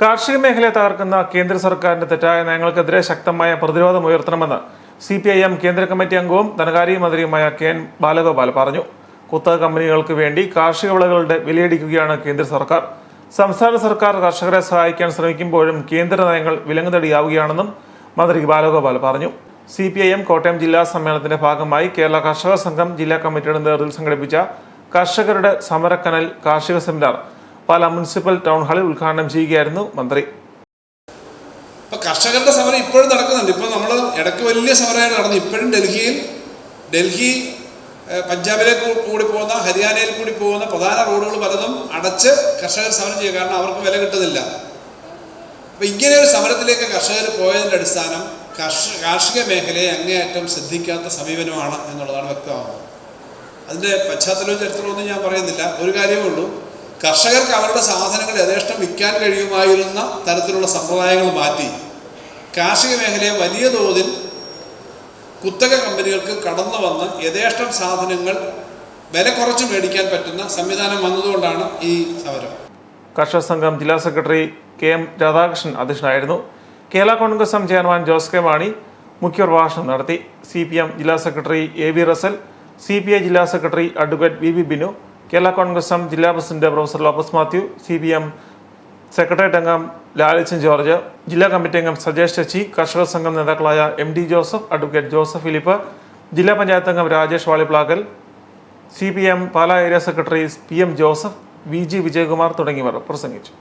കാർഷിക മേഖലയെ തകർക്കുന്ന കേന്ദ്ര സർക്കാരിന്റെ തെറ്റായ നയങ്ങൾക്കെതിരെ ശക്തമായ പ്രതിരോധം ഉയർത്തണമെന്ന് സി പി ഐ എം കേന്ദ്ര കമ്മിറ്റി അംഗവും ധനകാര്യ മന്ത്രിയുമായ കെ എൻ ബാലഗോപാൽ പറഞ്ഞു. കുത്തക കമ്പനികൾക്ക് വേണ്ടി കാർഷിക വിളകളുടെ വിലയിടിക്കുകയാണ് കേന്ദ്ര സർക്കാർ. സംസ്ഥാന സർക്കാർ കർഷകരെ സഹായിക്കാൻ ശ്രമിക്കുമ്പോഴും കേന്ദ്ര നയങ്ങൾ വിലങ്ങുതടിയാവുകയാണെന്നും മന്ത്രി ബാലഗോപാൽ പറഞ്ഞു. C P I M Kottayam ജില്ലാ സമ്മേളനത്തിന്റെ ഭാഗമായി കേരള കർഷക സംഘം ജില്ലാ കമ്മിറ്റിയുടെ നേതൃത്വത്തിൽ സംഘടിപ്പിച്ച കർഷകരുടെ സമരക്കനൽ കാർഷിക സെമിനാർ പാല മുനിസിപ്പൽ ടൗൺ ഹാളിൽ ഉദ്ഘാടനം ചെയ്യുകയായിരുന്നു മന്ത്രി. ഇപ്പൊ കർഷകരുടെ സമരം ഇപ്പോഴും നടക്കുന്നുണ്ട്. ഇപ്പൊ നമ്മൾ ഇടയ്ക്ക് വലിയ സമരമാണ് നടന്നു. ഇപ്പോഴും ഡൽഹിയിൽ ഡൽഹി പഞ്ചാബിലേക്ക് കൂടി പോകുന്ന ഹരിയാനയിൽ കൂടി പോകുന്ന പ്രധാന റോഡുകൾ പലതും അടച്ച് കർഷകർ സമരം ചെയ്യുക. കാരണം അവർക്ക് വില കിട്ടുന്നില്ല. അപ്പൊ ഇങ്ങനെ ഒരു സമരത്തിലേക്ക് കർഷകർ പോയതിന്റെ അടിസ്ഥാനം കർഷ കാർഷിക മേഖലയെ അങ്ങേയറ്റം ശ്രദ്ധിക്കാത്ത സമീപനമാണ് എന്നുള്ളതാണ് വ്യക്തമാകുന്നത്. അതിന്റെ പശ്ചാത്തലവും ചരിത്രമൊന്നും ഞാൻ പറയുന്നില്ല. ഒരു കാര്യമേ ഉള്ളൂ. കർഷകർക്ക് അവരുടെ സാധനങ്ങൾ യഥേഷ്ടം വിൽക്കാൻ കഴിയുമായിരുന്ന തരത്തിലുള്ള സമ്പ്രദായങ്ങൾ മാറ്റി. കാർഷിക മേഖലയെ വലിയ തോതിൽ കുത്തക കമ്പനികൾക്ക് കടന്നു വന്ന് യഥേഷ്ടം സാധനങ്ങൾ വില കുറച്ച് മേടിക്കാൻ പറ്റുന്ന സംവിധാനം വന്നതുകൊണ്ടാണ് ഈ സമരം. കർഷക സംഘം ജില്ലാ സെക്രട്ടറി കെ എം രാധാകൃഷ്ണൻ അധ്യക്ഷനായിരുന്നു. Kerala Congress M chairman Jose K Mani മുഖ്യപ്രഭാഷണം നടത്തി. സി പി എം ജില്ലാ secretary A V Russel C P I ജില്ലാ secretary advocate V V Binu Kerala Congress M ജില്ലാ president professor Lopez Mathew C P M secretariat അംഗം Lalichan George ജില്ലാ committee അംഗം സജേഷ് ശശി കർഷക സംഘം നേതാക്കളായ M D Joseph advocate Joseph Philip ജില്ലാ പഞ്ചായത്ത് അംഗം Rajesh Valiplackal C P M Pala area secretary P M Joseph V G Vijayakumar തുടങ്ങിയവർ പ്രസംഗിച്ചു.